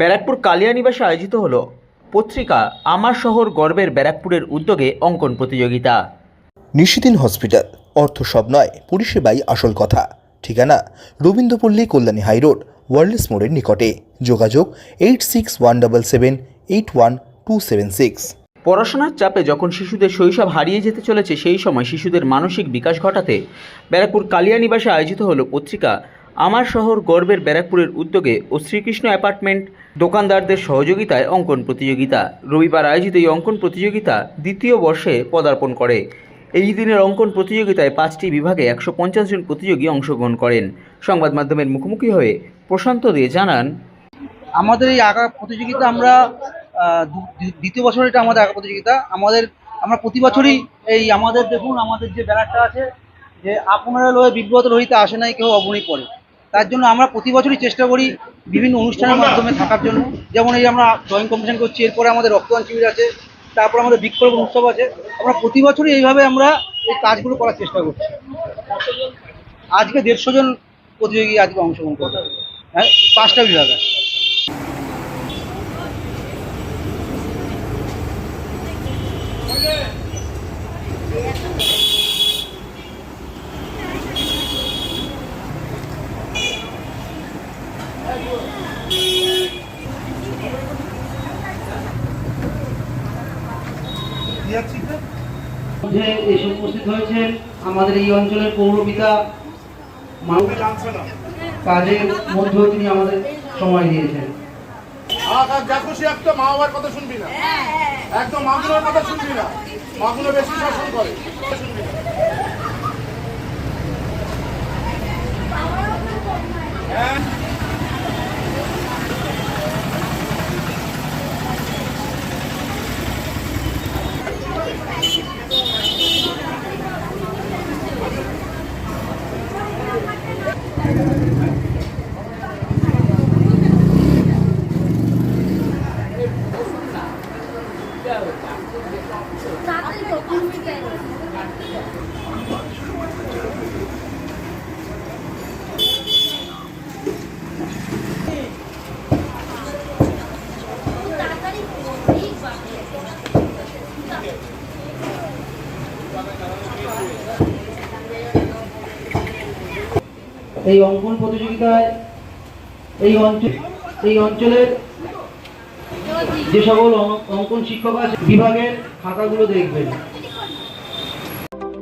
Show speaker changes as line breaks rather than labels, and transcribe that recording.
ব্যারাকপুর কালিয়ানিবাসে আয়োজিত হল পত্রিকা আমার শহর গর্বের ব্যারাকপুরের উদ্যোগে অঙ্কন প্রতিযোগিতা।
নিশিদিন হসপিটাল অর্থ সব নয় পরিষেবাই আসল কথা। ঠিকানা রবীন্দ্রপল্লী কল্যাণী হাইরোড ওয়ার্ল্ডস মোড়ের নিকটে। যোগাযোগ eight six one double seven eight one two seven six.
পড়াশোনার চাপে যখন শিশুদের শৈশব হারিয়ে যেতে চলেছে সেই সময় শিশুদের মানসিক বিকাশ ঘটাতে ব্যারাকপুর কালিয়ানিবাসে আয়োজিত হলো পত্রিকা আমার শহর গর্বের ব্যারাকপুরের উদ্যোগে ও শ্রীকৃষ্ণ অ্যাপার্টমেন্ট দোকানদারদের সহযোগিতায় অঙ্কন প্রতিযোগিতা। রবিবার আয়োজিত এই অঙ্কন প্রতিযোগিতা দ্বিতীয় বর্ষে পদার্পণ করে। এই দিনের অঙ্কন প্রতিযোগিতায় পাঁচটি বিভাগে একশো পঞ্চাশ জন প্রতিযোগী অংশগ্রহণ করেন। সংবাদ মাধ্যমের মুখোমুখি হয়ে প্রশান্ত দে জানান,
আমাদের এই আঁকা প্রতিযোগিতা আমরা দ্বিতীয় বছর এটা আমাদের আঁকা প্রতিযোগিতা। আমাদের, আমরা প্রতি বছরই এই আমাদের দেখুন, আমাদের যে ব্যানারটা আছে, যে আপনারা লয়ে বিব্রত রহিতে আসে নাই, কেউ অবনী পড়ে তার জন্য আমরা প্রতি বছরই চেষ্টা করি বিভিন্ন অনুষ্ঠানের মাধ্যমে থাকার জন্য। যেমন এই আমরা ড্রয়িং কম্পিটিশন করছি, এরপরে আমাদের রক্তদান শিবির আছে, তারপর আমাদের বৃক্ষরোপণ উৎসব আছে। আমরা প্রতি বছরই এইভাবে আমরা এই কাজগুলো করার চেষ্টা করছি। আজকে দেড়শো জন প্রতিযোগী আজকে অংশগ্রহণ করবে। হ্যাঁ পাঁচটা বিভাগ এসে উপস্থিত হয়েছেন আমাদের এই অঞ্চলের পৌরপিতা কাজের মধ্যেও তিনি আমাদের সময় দিয়েছেন।
যা খুশি একটা মা বাবার কথা শুনবি না। একদম মাগুলোর কথা শুনবি না। মাগুলো বেশি শাসন করে। শুনবি না।
এই অঙ্কন প্রতিযোগিতায় এই অঞ্চল এই অঞ্চলের যে সকল অঙ্কন শিক্ষক আছে, বিভাগের খাতাগুলো দেখবেন।